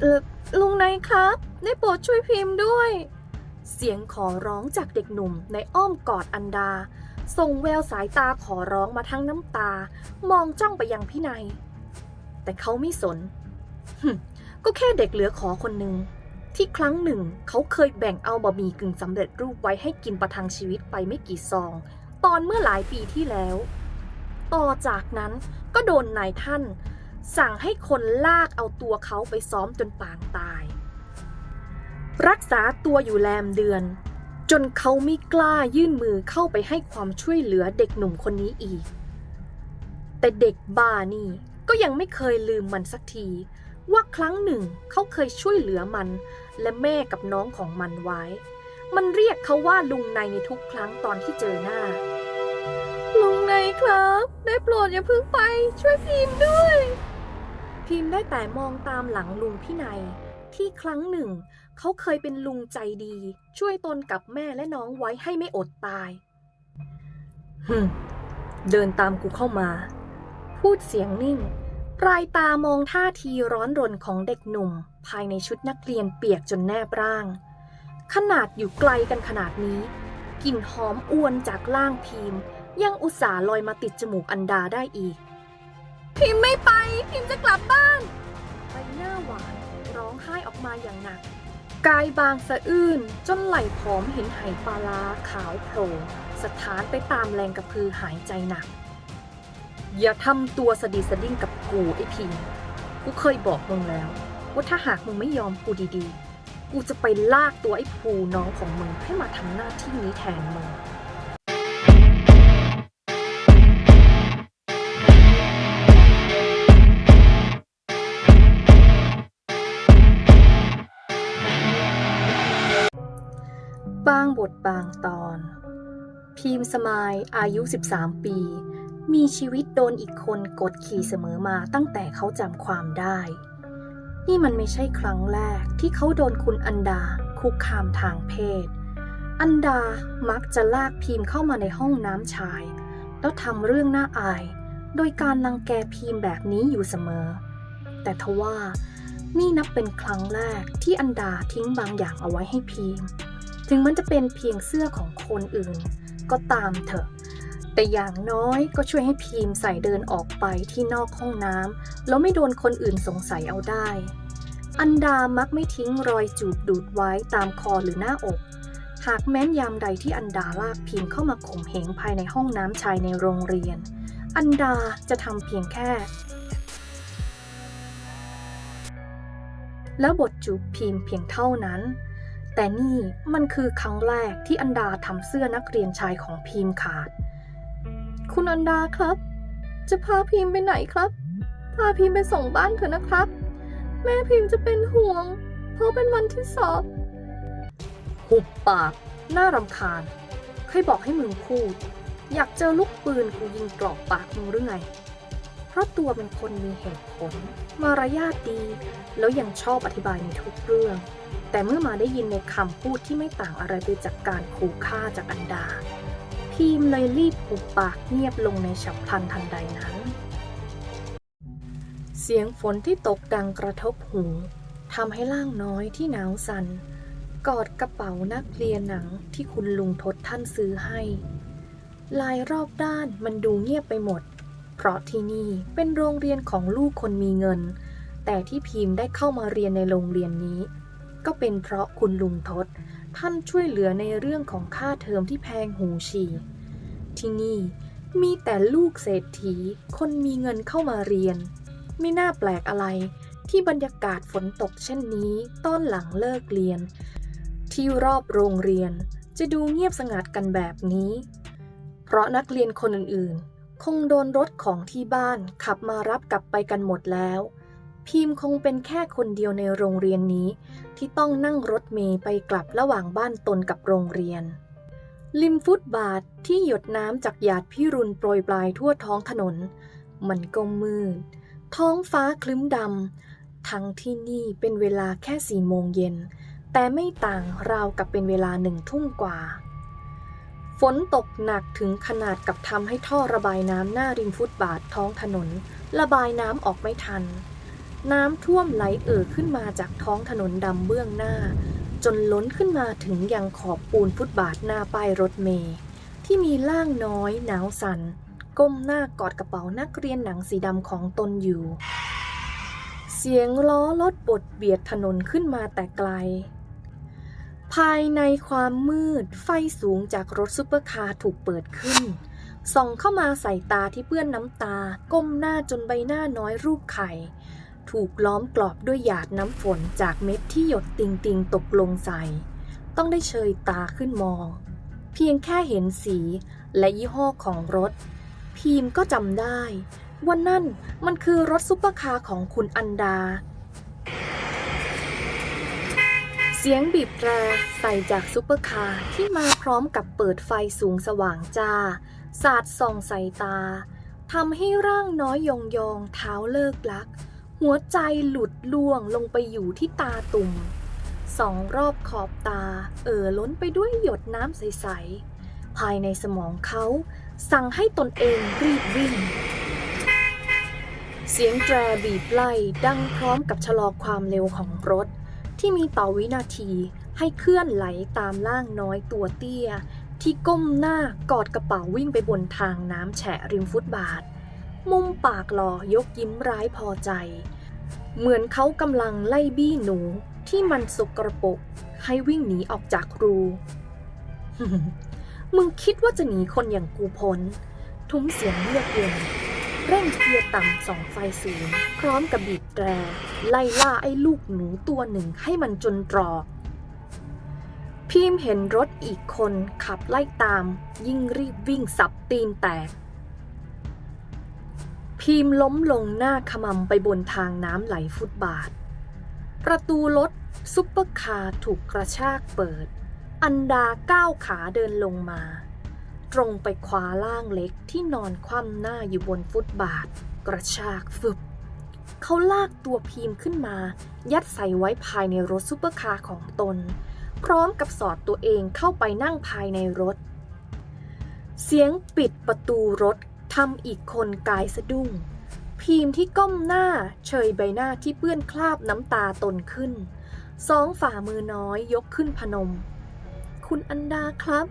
เออลุงนายครับ ได้โปรดช่วยพิมพ์ด้วย เสียงขอร้องจากเด็กหนุ่มในอ้อมกอดอันดา ส่งแววสายตาขอร้องมาทั้งน้ำตา มองจ้องไปยังพี่นายแต่เขาไม่สน ก็แค่เด็กเหลือขอคนหนึ่งที่ครั้งหนึ่งเขาเคยแบ่งเอาบะหมี่กึ่งสำเร็จรูปไว้ให้กินประทังชีวิตไปไม่กี่ซอง ตอนเมื่อหลายปีที่แล้ว ต่อจากนั้นก็โดนนายท่าน สั่งให้คนลากเอาตัวเขาไปซ้อมจนปางตาย รักษาตัวอยู่แรมเดือน จนเขาไม่กล้ายื่นมือเข้าไปให้ความช่วยเหลือเด็กหนุ่มคนนี้อีก แต่เด็กบ้านี่ก็ยังไม่เคยลืมมันสักที ว่าครั้งหนึ่งเขาเคยช่วยเหลือมัน และแม่กับน้องของมันไว้ มันเรียกเขาว่าลุงในในทุกครั้งตอนที่เจอหน้า ลุงในครับ ได้โปรดอย่าเพิ่งไปช่วยพิมพ์ด้วย พิมพ์ได้แต่มองตามหลังลุงพี่นายที่ครั้งหนึ่ง เขาเคยเป็นลุงใจดี ช่วยตนกับแม่และน้องไว้ให้ไม่อดตายฮึเดินตามกูเข้ามา พูดเสียงนิ่งปลายตามองท่าทีร้อนรนของเด็กหนุ่ม ภายในชุดนักเรียนเปียกจนแนบร่าง ขนาดอยู่ไกลกันขนาดนี้ กลิ่นหอมอวนจากล่างพิมพ์ ยังอุตส่าห์ลอยมาติดจมูกอันดาได้อีก พิมพ์ไม่ไป พิมพ์จะกลับบ้าน ใบหน้าหวานร้องไห้ออกมาอย่างหนัก กายบางสะอื้นจนไหล่ผอมเห็นไหปลาร้าขาวโผล่สถานไปตามแรงกระพือหายใจหนัก อย่าทำตัวสะดีสะดิ้งกับกูไอ้พิมพ์กูเคยบอกมึงแล้ว ว่าถ้าหากมึงไม่ยอมกูดีๆ กูจะไปลากตัวไอ้ภูน้องของมึงให้มาทำหน้าที่นี้แทนมึง บางบทบางตอนพีมสมายอายุ 13 ปี มีชีวิตโดนอีกคนกดขี่เสมอมาตั้งแต่เขาจำความได้ นี่มันไม่ใช่ครั้งแรกที่เขาโดนคุณอันดาคุกคามทางเพศ อันดามักจะลากพีมเข้ามาในห้องน้ำชาย แล้วทำเรื่องน่าอาย โดยการนังแกพีมแบบนี้อยู่เสมอ แต่ทว่านี่นับเป็นครั้งแรกที่อันดาทิ้งบางอย่างเอาไว้ให้พีม ถึงมันจะเป็นเพียงเสื้อของคนอื่น ก็ตามเถอะ แต่อย่างน้อยก็ช่วยให้พีมใส่เดินออกไปที่นอกห้องน้ำแล้วไม่โดนคนอื่นสงสัยเอาได้ อันดามักไม่ทิ้งรอยจูบดูดไว้ตามคอหรือหน้าอก หากแม้นยามใดที่อันดาลากพีมเข้ามาข่มเหงภายในห้องน้ำชายในโรงเรียน อันดาจะทำเพียงแค่แล้วบทจูบพีมเพียงเท่านั้น แต่นี่มันคือครั้งแรกที่อันดาทำเสื้อนักเรียนชายของพีมขาด คุณอันดาครับ จะพาพีมไปไหนครับ พาพีมไปส่งบ้านเถอะนะครับ แม่พิมจะเป็นห่วง เพราะเป็นวันที่สอบ หุบปาก น่ารำคาญ ใครบอกให้มึงพูด อยากเจอลูกปืนกูยิงกรอกปากมึงหรือไง ราะตัวเป็นคนมีเหตุผล มารยาทดี แล้วยังชอบอธิบายในทุกเรื่อง แต่เมื่อมาได้ยินในคำพูดที่ไม่ต่างอะไรไปจากการขู่ฆ่าจากอันดา พีมเลยรีบหุบปากเงียบลงในฉับพลันทันใดนั้น เสียงฝนที่ตกดังกระทบหูทำให้ล่างน้อยที่หนาวสัน่นกอดกระเป๋านักเรียนหนังที่คุณลุงทศท่านซื้อให้ ลายรอบด้านมันดูเงียบไปหมด เพราะที่นี่เป็นโรงเรียนของลูกคนมีเงิน แต่ที่พิมพ์ได้เข้ามาเรียนในโรงเรียนนี้ ก็เป็นเพราะคุณลุงทศท่านช่วยเหลือในเรื่องของค่าเทอมที่แพงหูฉี่ที่นี่มีแต่ลูกเศรษฐี คนมีเงินเข้ามาเรียน ไม่น่าแปลกอะไร ที่บรรยากาศฝนตกเช่นนี้ต้อนหลังเลิกเรียน ที่รอบโรงเรียนจะดูเงียบสงัดกันแบบนี้ เพราะนักเรียนคนอื่นๆ คงโดนรถของที่บ้านขับมารับกลับไปกันหมดแล้ว พิมพ์คงเป็นแค่คนเดียวในโรงเรียนนี้ ที่ต้องนั่งรถเมย์ไปกลับระหว่างบ้านตนกับโรงเรียน ริมฟุตบาทที่หยดน้ำจากหยาดพิรุณโปรยปลายทั่วท้องถนน มันก็มืด ท้องฟ้าคลึ้มดำทั้งที่นี่เป็นเวลาแค่สี่โมงเย็น แต่ไม่ต่างราวกับเป็นเวลาหนึ่งทุ่มกว่า ฝนตกหนักถึงขนาดกับทำให้ท่อระบายน้ำหน้าริมฟุตบาทท้องถนน ระบายน้ำออกไม่ทัน น้ำท่วมไหลเอ่อขึ้นมาจากท้องถนนดำเบื้องหน้า จนล้นขึ้นมาถึงยังขอบปูนฟุตบาทหน้าป้ายรถเมล์ที่มีล่างน้อยหนาวสัน่นก้มหน้ากอดกระเป๋านักเรียนหนังสีดำของตนอยู่ เสียงล้อรถบดเบียดถนนขึ้นมาแต่ไกล ภายในความมืดไฟสูงจากรถซุปเปอร์คาร์ถูกเปิดขึ้น ส่องเข้ามาใส่ตาที่เปื้อนน้ำตา ก้มหน้าจนใบหน้าน้อยรูปไข่ ถูกล้อมกรอบด้วยหยาดน้ำฝนจากเม็ดที่หยดติงติงตกลงใส่ ต้องได้เชยตาขึ้นมอง เพียงแค่เห็นสีและยี่ห้อของรถ พีมก็จำได้ว่านั่นมันคือรถซุปเปอร์คาร์ของคุณอันดา เสียงบีบแตรใส่จากซุปเปอร์คาร์ที่มาพร้อมกับเปิดไฟสูงสว่างจ้า สาดส่องใส่ตาทำให้ร่างน้อยยองยองเท้าเลิกลัก หัวใจหลุดล่วงลงไปอยู่ที่ตาตุ่มสองรอบขอบตา เอ่อล้นไปด้วยหยดน้ำใส ๆ ภายในสมองเขา สั่งให้ตนเองรีบวิ่ง เสียงแตรบีบไล่ดังพร้อมกับชะลอความเร็วของรถ ที่มีต่อวินาทีให้เคลื่อนไหลตามล่างน้อยตัวเตี้ย ที่ก้มหน้ากอดกระเป๋าวิ่งไปบนทางน้ำแฉะริมฟุตบาท มุมปากหลอยกยิ้มร้ายพอใจ เหมือนเขากำลังไล่บี้หนูที่มันสกรปรกให้วิ่งหนีออกจากรู มึงคิดว่าจะหนีคนอย่างกูพ้น ทุ้มเสียงเลือดเย็น เร่งเกียร์ต่ำส่องไฟสูง พร้อมกับบีบแตร ไล่ล่าไอ้ลูกหนูตัวหนึ่งให้มันจนตรอก พิมพ์เห็นรถอีกคนขับไล่ตาม ยิ่งรีบวิ่งสับตีนแตก พิมพ์ล้มลงหน้าขมำไปบนทางน้ำไหลฟุตบาท ประตูรถซุปเปอร์คาร์ถูกกระชากเปิด อันดาก้าวขาเดินลงมา ตรงไปคว้าล่างเล็กที่นอนคว่ำหน้าอยู่บนฟุตบาท กระชากฟึบ เขาลากตัวพีมขึ้นมา ยัดใส่ไว้ภายในรถซุปเปอร์คาร์ของตน พร้อมกับสอดตัวเองเข้าไปนั่งภายในรถ เสียงปิดประตูรถทำอีกคนกายสะดุ้งพีมที่ก้มหน้าเฉยใบหน้าที่เปื้อนคราบน้ำตาตนขึ้น สองฝ่ามือน้อยยกขึ้นพนม คุณอันดาครับ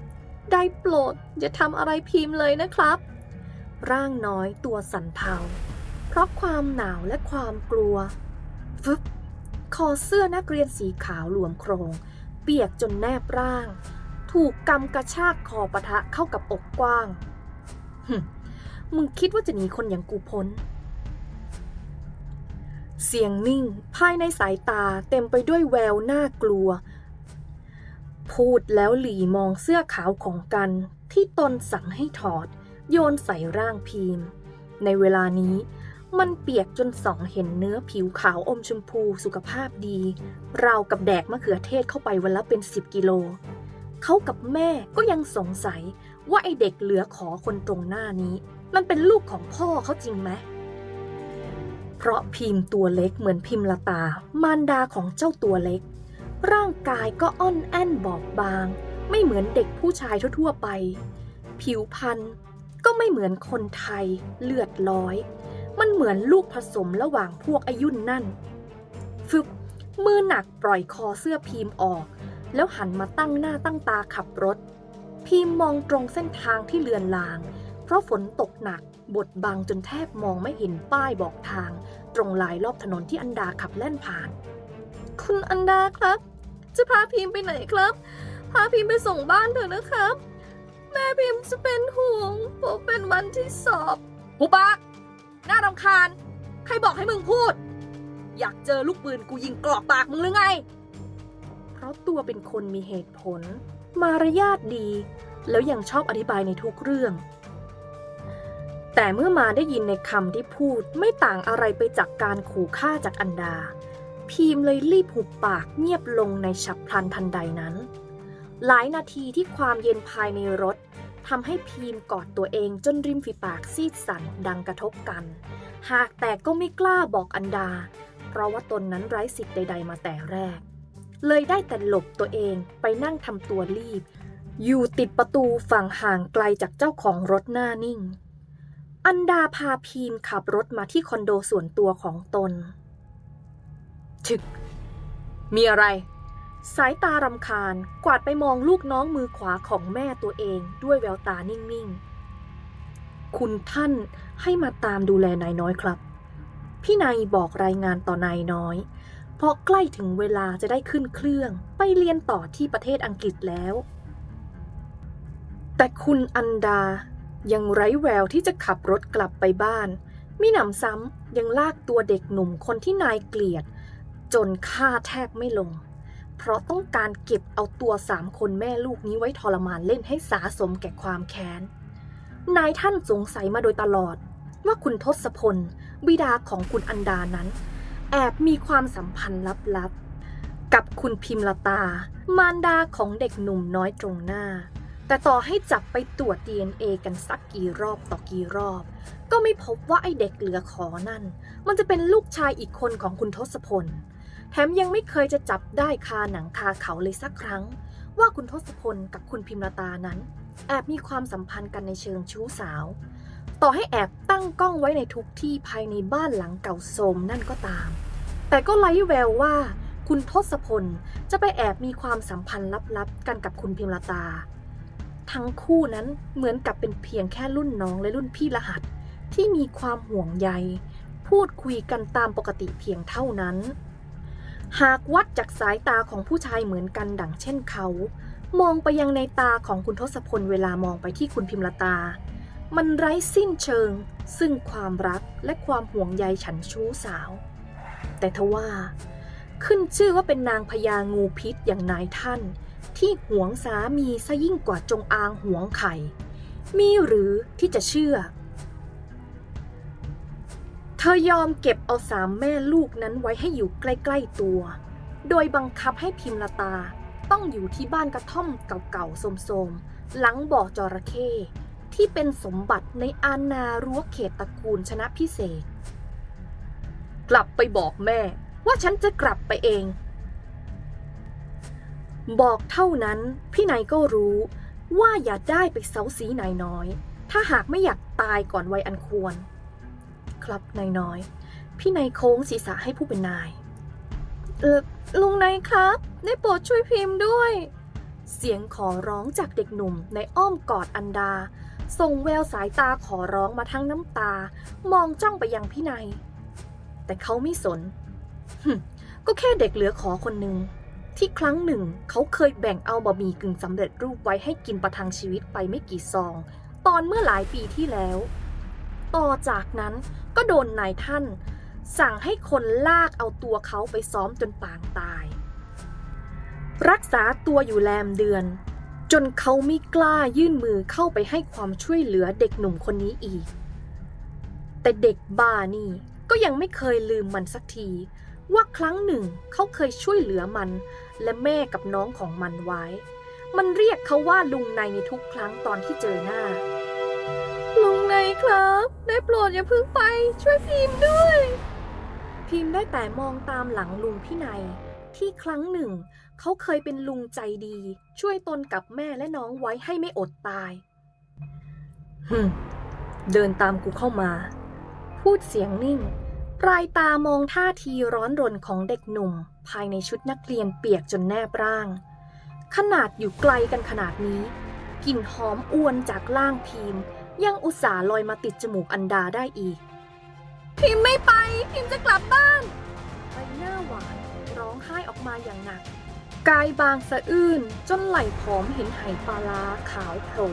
ได้โปรดอย่าทำอะไรพิมพ์เลยนะครับ ร่างน้อยตัวสั่นเทาเพราะความหนาวและความกลัว ฟึบคอเสื้อนักเรียนสีขาวหลวมโครง เปียกจนแนบร่าง ถูกกำกระชากคอปะทะเข้ากับอกกว้างมึงคิดว่าจะหนีคนอย่างกูพ้น เสียงนิ่งภายในสายตาเต็มไปด้วยแววน่ากลัว พูดแล้วหลีมองเสื้อขาวของกันที่ตนสั่งให้ถอด โยนใส่ร่างพีม ในเวลานี้มันเปียกจนส่องเห็นเนื้อผิวขาวอมชมพูสุขภาพดี ราวกับแดกมะเขือเทศเข้าไปวันละเป็น10กิโล เขากับแม่ก็ยังสงสัยว่าไอเด็กเหลือขอคนตรงหน้านี้ มันเป็นลูกของพ่อเขาจริงไหม เพราะพิมพ์ตัวเล็กเหมือนพิมพ์ละตามารดาของเจ้าตัวเล็ก ร่างกายก็อ่อนแอนบอบบาง ไม่เหมือนเด็กผู้ชายทั่วๆไป ผิวพรรณก็ไม่เหมือนคนไทยเลือดร้อย มันเหมือนลูกผสมระหว่างพวกอายุนนั่น ฟึบมือหนักปล่อยคอเสื้อพีมออก แล้วหันมาตั้งหน้าตั้งตาขับรถพีมมองตรงเส้นทางที่เลือนลาง เพราะฝนตกหนักบดบังจนแทบมองไม่เห็นป้ายบอกทาง ตรงลายรอบถนนที่อันดาขับแล่นผ่าน คุณอันดาครับ จะพาพิมพ์ไปไหนครับ พาพิมพ์ไปส่งบ้านเถอะนะครับ แม่พิมพ์จะเป็นห่วงผมเป็นวันที่สอบหูปากน่ารำคาญ ใครบอกให้มึงพูด อยากเจอลูกปืนกูยิงกรอกปากมึงหรือไง เพราะตัวเป็นคนมีเหตุผล มารยาทดี แล้วยังชอบอธิบายในทุกเรื่องแต่เมื่อมาได้ยินในคำที่พูดไม่ต่างอะไรไปจากการขู่ฆ่าจากอันดา พีมเลยรีบหุบปากเงียบลงในฉับพลันทันใดนั้น หลายนาทีที่ความเย็นภายในรถทำให้พีมกอดตัวเองจนริมฝีปากซีดสั่นดังกระทบกัน หากแต่ก็ไม่กล้าบอกอันดา เพราะว่าตนนั้นไร้สิทธิ์ใด ๆ มาแต่แรก เลยได้แต่หลบตัวเองไปนั่งทำตัวรีบ อยู่ติดประตูฝั่งห่างไกลจากเจ้าของรถหน้านิ่ง อันดาพาพีมขับรถมาที่คอนโดส่วนตัวของตน ฉึก มีอะไร สายตารำคาญกวาดไปมองลูกน้องมือขวาของแม่ตัวเองด้วยแววตานิ่งๆ คุณท่านให้มาตามดูแลนายน้อยครับ พี่นายบอกรายงานต่อนายน้อย เพราะใกล้ถึงเวลาจะได้ขึ้นเครื่องไปเรียนต่อที่ประเทศอังกฤษแล้ว แต่คุณอันดายังไร้แววที่จะขับรถกลับไปบ้านมิหนำซ้ำยังลากตัวเด็กหนุ่มคนที่นายเกลียด จนฆ่าแทบไม่ลง เพราะต้องการเก็บเอาตัวสามคนแม่ลูกนี้ไว้ทรมานเล่นให้สาสมแก่ความแค้น นายท่านสงสัยมาโดยตลอด ว่าคุณทศพล บิดาของคุณอันดานั้น แอบมีความสัมพันธ์ลับๆ กับคุณพิมลตา มารดาของเด็กหนุ่มน้อยตรงหน้า แต่ต่อให้จับไปตรวจ DNA กันสักกี่รอบต่อกี่รอบก็ไม่พบว่าไอเด็กเหลือขอนั่น มันจะเป็นลูกชายอีกคนของคุณทศพล แถมยังไม่เคยจะจับได้คาหนังคาเขาเลยสักครั้ง ว่าคุณทศพลกับคุณพิมลตานั้น แอบมีความสัมพันธ์กันในเชิงชู้สาว ต่อให้แอบตั้งกล้องไว้ในทุกที่ภายในบ้านหลังเก่าโทมนั่นก็ตาม แต่ก็ไร้แววว่า คุณทศพลจะไปแอบมีความสัมพันธ์ลับๆกันกับคุณพิมลตา ทั้งคู่นั้นเหมือนกับเป็นเพียงแค่รุ่นน้องและรุ่นพี่รหัสที่มีความห่วงใย พูดคุยกันตามปกติเพียงเท่านั้น หากวัดจากสายตาของผู้ชายเหมือนกันดังเช่นเขา มองไปยังในตาของคุณทศพลเวลามองไปที่คุณพิมลตา มันไร้สิ้นเชิง ซึ่งความรักและความห่วงใยฉันชู้สาว แต่ทว่า ขึ้นชื่อว่าเป็นนางพญางูพิษอย่างนายท่าน ที่หวงสามีซะยิ่งกว่าจงอางหวงไข่ มีหรือที่จะเชื่อ ธอยอมเก็บเอาสามแม่ลูกนั้นไว้ให้อยู่ใกล้ๆตัว โดยบังคับให้พิมลตาต้องอยู่ที่บ้านกระท่อมเก่าๆโสมๆ หลังบ่อจระเข้ที่เป็นสมบัติในอาณารั้วเขตตระกูลชนะพิเศษ กลับไปบอกแม่ว่าฉันจะกลับไปเอง บอกเท่านั้นพี่นายก็รู้ว่าอย่าได้ไปเซาซีนายน้อย ถ้าหากไม่อยากตายก่อนวัยอันควร ครับนายน้อย พี่นายโค้งศีรษะให้ผู้เป็นนาย เออลุงนายครับ ได้โปรดช่วยพิมพ์ด้วย เสียงขอร้องจากเด็กหนุ่มในอ้อมกอดอันดา ส่งแววสายตาขอร้องมาทั้งน้ำตา มองจ้องไปยังพี่นาย แต่เขาไม่สน ก็แค่เด็กเหลือขอคนหนึ่งที่ครั้งหนึ่งเขาเคยแบ่งเอาบะหมี่กึ่งสำเร็จรูปไว้ให้กินประทังชีวิตไปไม่กี่ซอง ตอนเมื่อหลายปีที่แล้ว ต่อจากนั้นก็โดนนายท่าน สั่งให้คนลากเอาตัวเขาไปซ้อมจนปางตาย รักษาตัวอยู่แรมเดือน จนเขาไม่กล้ายื่นมือเข้าไปให้ความช่วยเหลือเด็กหนุ่มคนนี้อีก แต่เด็กบ้านี่ก็ยังไม่เคยลืมมันสักที ว่าครั้งหนึ่งเขาเคยช่วยเหลือมัน และแม่กับน้องของมันไว้ มันเรียกเขาว่าลุงในในทุกครั้งตอนที่เจอหน้า ลุงในครับ ได้โปรดอย่าเพิ่งไป ช่วยพิมพ์ด้วย พิมพ์ได้แต่มองตามหลังลุงพี่นายที่ครั้งหนึ่ง เขาเคยเป็นลุงใจดี ช่วยตนกับแม่และน้องไว้ให้ไม่อดตายฮึมเดินตามกูเข้ามา พูดเสียงนิ่งปลายตามองท่าทีร้อนรนของเด็กหนุ่ม ภายในชุดนักเรียนเปียกจนแนบร่าง ขนาดอยู่ไกลกันขนาดนี้ กลิ่นหอมอวนจากล่างพิมพ์ ยังอุตส่าห์ลอยมาติดจมูกอันดาได้อีก พิมพ์ไม่ไป พิมพ์จะกลับบ้านใบหน้าหวานร้องไห้ออกมาอย่างหนัก กายบางสะอื้นจนไหล่ผอมเห็นไหปลาร้าขาวโผล่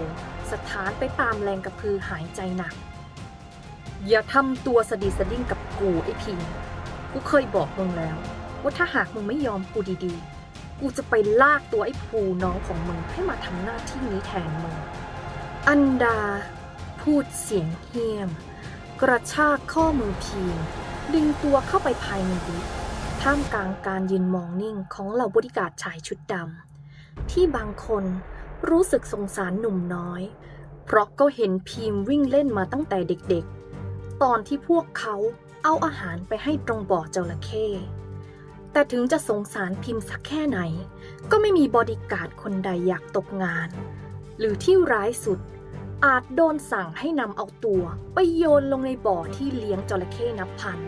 สถานไปตามแรงกระพือหายใจหนัก อย่าทำตัวสะดีสะดิ้งกับกูไอ้พิมพ์กูเคยบอกมึงแล้ว ว่าถ้าหากมึงไม่ยอมกูดีๆ กูจะไปลากตัวไอ้ภูน้องของมึงให้มาทำหน้าที่นี้แทนมึง อันดา พูดเสียงเฮี้ยม กระชากข้อมือพีม ดึงตัวเข้าไปภายในลิฟต์ท่ามกลางการยืนมองนิ่งของเหล่าบริการชายชุดดำที่บางคนรู้สึกสงสารหนุ่มน้อย เพราะก็เห็นพีมวิ่งเล่นมาตั้งแต่เด็กๆ ตอนที่พวกเขาเอาอาหารไปให้ตรงบ่อจระเข้แต่ถึงจะสงสารพิมพ์สักแค่ไหน ก็ไม่มีบอดี้การ์ดคนใดอยากตกงาน หรือที่ร้ายสุด อาจโดนสั่งให้นำเอาตัวไปโยนลงในบ่อที่เลี้ยงจระเข้นับพัน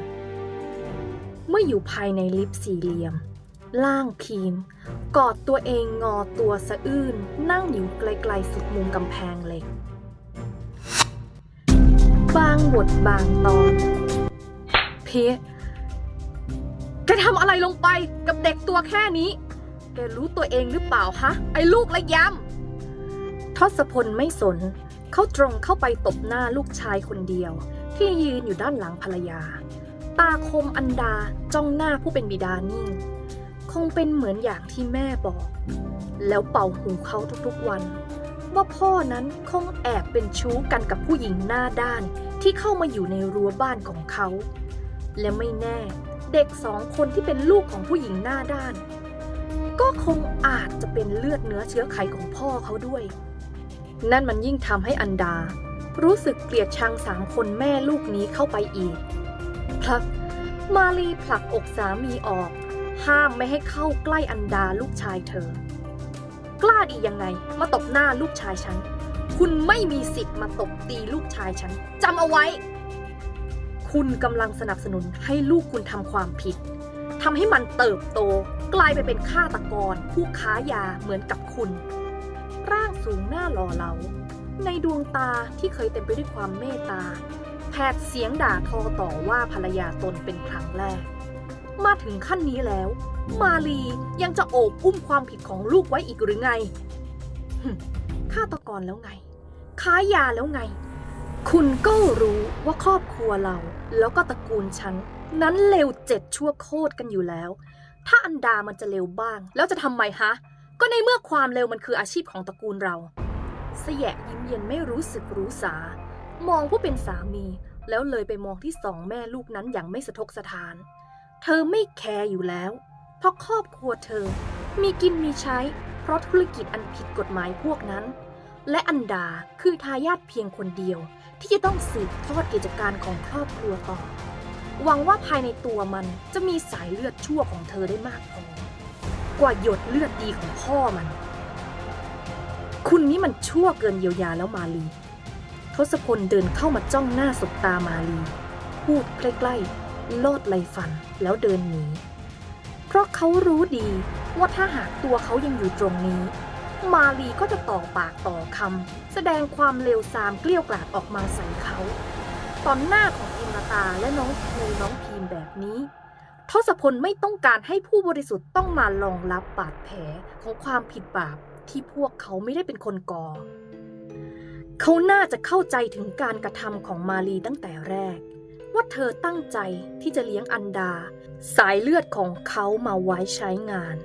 เมื่ออยู่ภายในลิฟต์สี่เหลี่ยม ล่างพีม กอดตัวเองงอตัวสะอื้นนั่งอยู่ไกลๆสุดมุมกำแพงเหล็ก บางบทบางตอน เพแกทำอะไรลงไปกับเด็กตัวแค่นี้ แกรู้ตัวเองหรือเปล่าฮะไอ้ลูกระยำทศพลไม่สน เขาตรงเข้าไปตบหน้าลูกชายคนเดียว ที่ยืนอยู่ด้านหลังภรรยา ตาคมอันดาจ้องหน้าผู้เป็นบิดานิ่ง คงเป็นเหมือนอย่างที่แม่บอก แล้วเป่าหูเขาทุกๆวัน ว่าพ่อนั้นคงแอบเป็นชู้กันกับผู้หญิงหน้าด้านที่เข้ามาอยู่ในรั้วบ้านของเขา และไม่แน่เด็กสองคนที่เป็นลูกของผู้หญิงหน้าด้าน ก็คงอาจจะเป็นเลือดเนื้อเชื้อไขของพ่อเขาด้วย นั่นมันยิ่งทำให้อันดา รู้สึกเกลียดชังสามคนแม่ลูกนี้เข้าไปอีกพลักมาลีผลักอกสามีออก ห้ามไม่ให้เข้าใกล้อันดาลูกชายเธอ กล้าดียังไงมาตบหน้าลูกชายฉัน คุณไม่มีสิทธิ์มาตบตีลูกชายฉันจำเอาไว้ คุณกำลังสนับสนุนให้ลูกคุณทำความผิดทำให้มันเติบโต กลายไปเป็นฆาตกร ผู้ค้ายาเหมือนกับคุณ สูงหน้าหล่อเหลา ในดวงตาที่เคยเต็มไปด้วยความเมตตาแผดเสียงด่าทอต่อว่าภรรยาตนเป็นครั้งแรก มาถึงขั้นนี้แล้ว มาลียังจะโอบอุ้มความผิดของลูกไว้อีกหรือไงฆาตกรแล้วไง ค้ายาแล้วไง คุณก็รู้ว่าครอบครัวเรา แล้วก็ตระกูลฉัน นั้นเลวเจ็ดชั่วโคตรกันอยู่แล้ว ถ้าอันดามันจะเลวบ้าง แล้วจะทำไมฮะ ก็ในเมื่อความเลวมันคืออาชีพของตระกูลเรา เสยะยิ้มเย็นไม่รู้สึกรู้สา มองผู้เป็นสามี แล้วเลยไปมองที่สองแม่ลูกนั้นอย่างไม่สะทกสะทาน เธอไม่แคร์อยู่แล้ว เพราะครอบครัวเธอ มีกินมีใช้ เพราะธุรกิจอันผิดกฎหมายพวกนั้น และอันดาคือทายาทเพียงคนเดียว ที่จะต้องสืบทอดกิจการของครอบครัวต่อ หวังว่าภายในตัวมันจะมีสายเลือดชั่วของเธอได้มากพอ ว่าหยดเลือดดีของพ่อมัน คุณนี่มันชั่วเกินเยียวยาแล้วมาลีทศพลเดินเข้ามาจ้องหน้าสบตามาลี พูดใกล้ๆโลดไหลฟันแล้วเดินหนี เพราะเขารู้ดีว่าถ้าหากตัวเขายังอยู่ตรงนี้ มาลีก็จะต่อปากต่อคำแสดงความเลวทรามเกลี้ยวกล่อมออกมาใส่เขา ตอนหน้าของอิมตาและน้องภูน้องพีมแบบนี้ ทศพลไม่ต้องการให้ผู้บริสุทธิ์ต้องมารองรับบาดแผลของความผิดบาปที่พวกเขาไม่ได้เป็นคนก่อ เขาน่าจะเข้าใจถึงการกระทำของมาลีตั้งแต่แรก ว่าเธอตั้งใจที่จะเลี้ยงอันดา สายเลือดของเขามาไว้ใช้งาน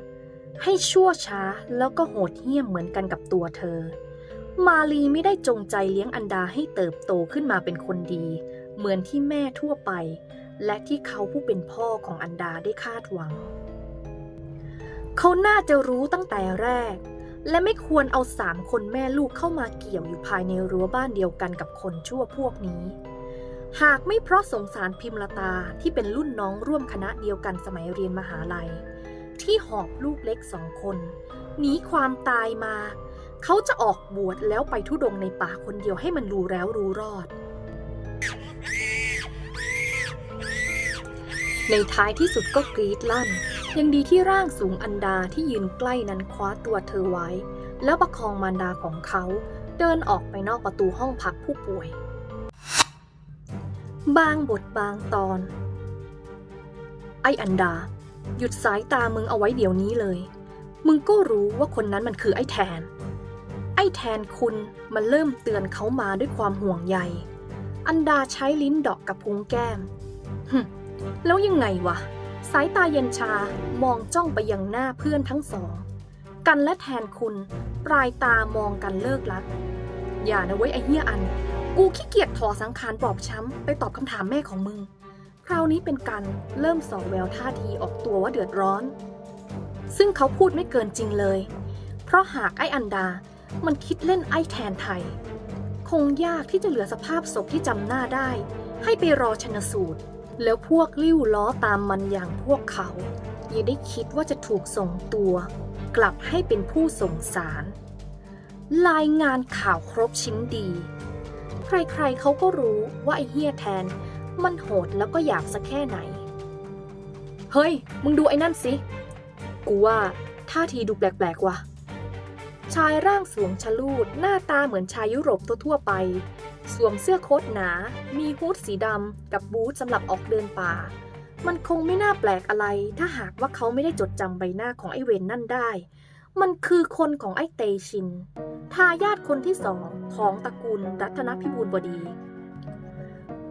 ให้ชั่วช้าแล้วก็โหดเหี้ยมเหมือนกันกับตัวเธอ มาลีไม่ได้จงใจเลี้ยงอันดาให้เติบโตขึ้นมาเป็นคนดี เหมือนที่แม่ทั่วไป และที่เขาผู้เป็นพ่อของอันดาได้คาดหวัง เขาน่าจะรู้ตั้งแต่แรก และไม่ควรเอาสามคนแม่ลูกเข้ามาเกี่ยวอยู่ภายในรั้วบ้านเดียวกันกับคนชั่วพวกนี้ หากไม่เพราะสงสารพิมลตาที่เป็นรุ่นน้องร่วมคณะเดียวกันสมัยเรียนมหาลัย ที่หอบลูกเล็กสองคนหนีความตายมา เขาจะออกบวชแล้วไปทุดงในป่าคนเดียวให้มันรู้แล้วรู้รอด ในท้ายที่สุดก็กรีดลั่น ยังดีที่ร่างสูงอันดาที่ยืนใกล้นั้นคว้าตัวเธอไว้ แล้วประคองมารดาของเขาเดินออกไปนอกประตูห้องพักผู้ป่วย บางบทบางตอน ไออันดา หยุดสายตามึงเอาไว้เดี๋ยวนี้เลย มึงก็รู้ว่าคนนั้นมันคือไอแทน ไอแทนคุณมันเริ่มเตือนเขามาด้วยความห่วงใย อันดาใช้ลิ้นดอกกับพุงแก้มหึ แล้วยังไงวะ สายตาเย็นชามองจ้องไปยังหน้าเพื่อนทั้งสอง กันและแทนคุณ ปลายตามองกันเลิกลัก อย่านะเว้ยไอเหี้ยอัน กูขี้เกียจถอสังขารบอบช้ำ ไปตอบคำถามแม่ของมึง คราวนี้เป็นการเริ่มส่อแววท่าทีออกตัวว่าเดือดร้อน ซึ่งเขาพูดไม่เกินจริงเลย เพราะหากไออันดา มันคิดเล่นไอแทนไทย คงยากที่จะเหลือสภาพศพที่จำหน้าได้ ให้ไปรอชนสูตร แล้วพวกลิ้วล้อตามมันอย่างพวกเขา อย่าได้คิดว่าจะถูกส่งตัว กลับให้เป็นผู้ส่งสาร รายงานข่าวครบชิ้นดี ใครๆเขาก็รู้ว่าไอ้เฮียแทน มันโหดแล้วก็อยากสักแค่ไหน เฮ้ย มึงดูไอ้นั่นสิ กูว่าท่าทีดูแปลกๆว่ะ ชายร่างสูงชะลูดหน้าตาเหมือนชายยุโรปทั่วๆไป สวมเสื้อโค้ทหนา มีฮู้ดสีดำกับบูทสำหรับออกเดินป่า มันคงไม่น่าแปลกอะไร ถ้าหากว่าเขาไม่ได้จดจำใบหน้าของไอเวนนั่นได้ มันคือคนของไอ้เตชิน ทายาทคนที่สองของตระกูลรัตนพิบูลบดี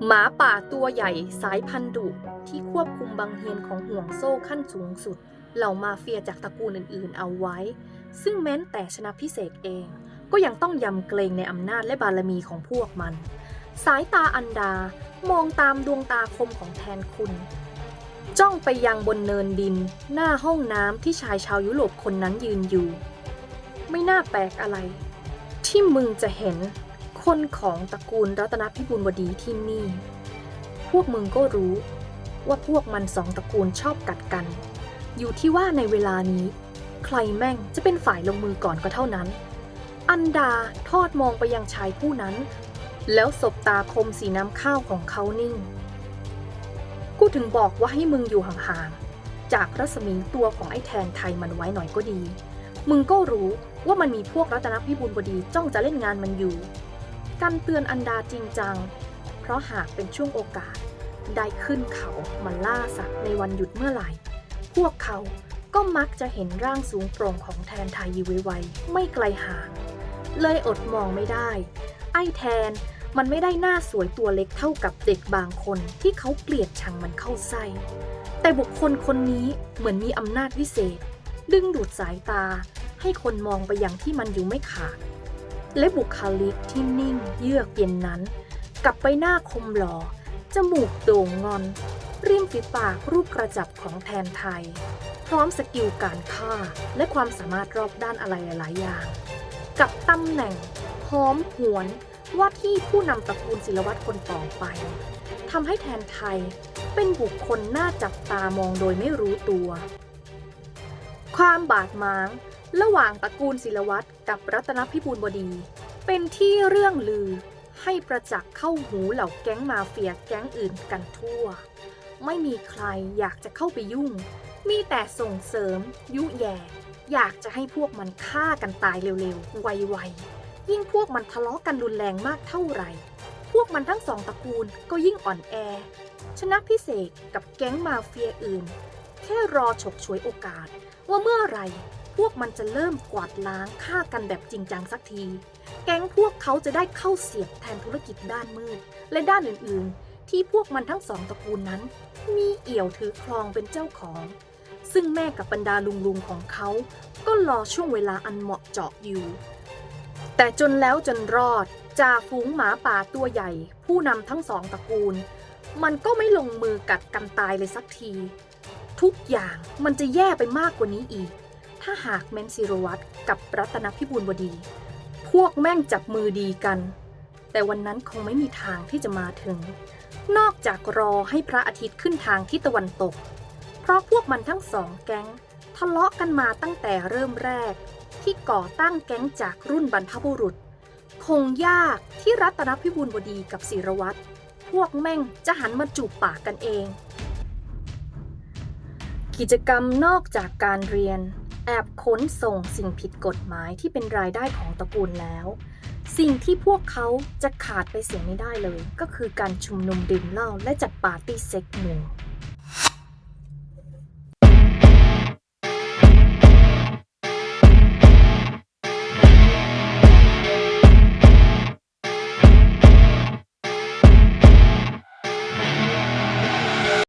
หมาป่าตัวใหญ่สายพันธุ์ดุที่ควบคุมบังเฮียนของห่วงโซ่ขั้นสูงสุด เหล่ามาเฟียจากตระกูลอื่นๆ เอาไว้ ซึ่งแม้นแต่ชนะพิเศษเอง ก็ยังต้องยำเกรงในอำนาจและบารมีของพวกมัน สายตาอันดามองตามดวงตาคมของแทนคุณ จ้องไปยังบนเนินดิน หน้าห้องน้ำที่ชายชาวยุโรปคนนั้นยืนอยู่ ไม่น่าแปลกอะไร ที่มึงจะเห็นคนของตระกูลรัตนพิบูลวดีที่นี่ พวกมึงก็รู้ว่าพวกมันสองตระกูลชอบกัดกัน อยู่ที่ว่าในเวลานี้ ใครแม่งจะเป็นฝ่ายลงมือก่อนก็เท่านั้น อันดาทอดมองไปยังชายผู้นั้น แล้วสบตาคมสีน้ำข้าวของเขานิ่ง กูถึงบอกว่าให้มึงอยู่ห่างๆ จากรัศมีตัวของไอ้แทนไทยมันไว้หน่อยก็ดี มึงก็รู้ว่ามันมีพวกรัตนพิบูลบดีจ้องจะเล่นงานมันอยู่ การเตือนอันดาจริงจัง เพราะหากเป็นช่วงโอกาสได้ขึ้นเขามาล่าสัตว์ในวันหยุดเมื่อไหร่ พวกเขาก็มักจะเห็นร่างสูงโปร่งของแทนไทยอยู่ไวๆไม่ไกลห่าง เลยอดมองไม่ได้ ไอ้แทนมันไม่ได้หน้าสวยตัวเล็กเท่ากับเด็กบางคนที่เขาเกลียดชังมันเข้าไส้แต่บุคคลคนนี้เหมือนมีอำนาจวิเศษ ดึงดูดสายตา ให้คนมองไปอย่างที่มันอยู่ไม่ขาด และบุคลิกที่นิ่งเยือกเย็นนั้นกับใบหน้าคมหล่อจมูกโด่งงอน ริมฝีปากรูปกระจับของแทนไทย พร้อมสกิลการฆ่าและความสามารถรอบด้านอะไรหลาย ๆ อย่าง กับตำแหน่งพร้อมหวนว่าที่ผู้นำตระกูลศิลวัตรคนต่อไปทำให้แทนไทยเป็นบุคคลน่าจับตามองโดยไม่รู้ตัว ความบาดหมาง ระหว่างตระกูลศิลวัตรกับรัตนพิบูลบดี เป็นที่เรื่องลือให้ประจักษ์เข้าหูเหล่าแก๊งมาเฟียแก๊งอื่นกันทั่ว ไม่มีใครอยากจะเข้าไปยุ่ง มีแต่ส่งเสริม ยุแย่ อยากจะให้พวกมันฆ่ากันตายเร็วๆ ไวๆ ยิ่งพวกมันทะเลาะกันรุนแรงมากเท่าไหร่ พวกมันทั้งสองตระกูลก็ยิ่งอ่อนแอ ชนะพิเศษกับแก๊งมาเฟียอื่น แค่รอฉกฉวยโอกาส ว่าเมื่อไหร่พวกมันจะเริ่มกวาดล้างฆ่ากันแบบจริงจังสักที แก๊งพวกเขาจะได้เข้าเสียบแทนธุรกิจด้านมืด และด้านอื่นๆ ที่พวกมันทั้งสองตระกูลนั้น มีเอี่ยวถือครองเป็นเจ้าของ ซึ่งแม่กับบรรดาลุงๆของเขา ก็รอช่วงเวลาอันเหมาะเจาะอยู่ แต่จนแล้วจนรอดจ่าฝูงหมาป่าตัวใหญ่ ผู้นำทั้งสองตระกูล มันก็ไม่ลงมือกัดกันตายเลยสักที ทุกอย่างมันจะแย่ไปมากกว่านี้อีก ถ้าหากแมนซิโรวัตกับรัตนพิบูลบดี พวกแม่งจับมือดีกัน แต่วันนั้นคงไม่มีทางที่จะมาถึง นอกจากรอให้พระอาทิตย์ขึ้นทางทิศตะวันตก ราะพวกมันทั้งสองแก๊ง ทะเลาะกันมาตั้งแต่เริ่มแรก ที่ก่อตั้งแก๊งจากรุ่นบรรพบุรุษ คงยากที่รัตนพิบูลบดีกับศิรวัตรพวกแม่งจะหันมาจูบปากกันเอง กิจกรรมนอกจากการเรียน แอบขนส่งสิ่งผิดกฎหมายที่เป็นรายได้ของตระกูลแล้ว สิ่งที่พวกเขาจะขาดไปเสียไม่ได้เลย ก็คือการชุมนุมดื่มเหล้าและจัดปาร์ตี้เซ็กหมู่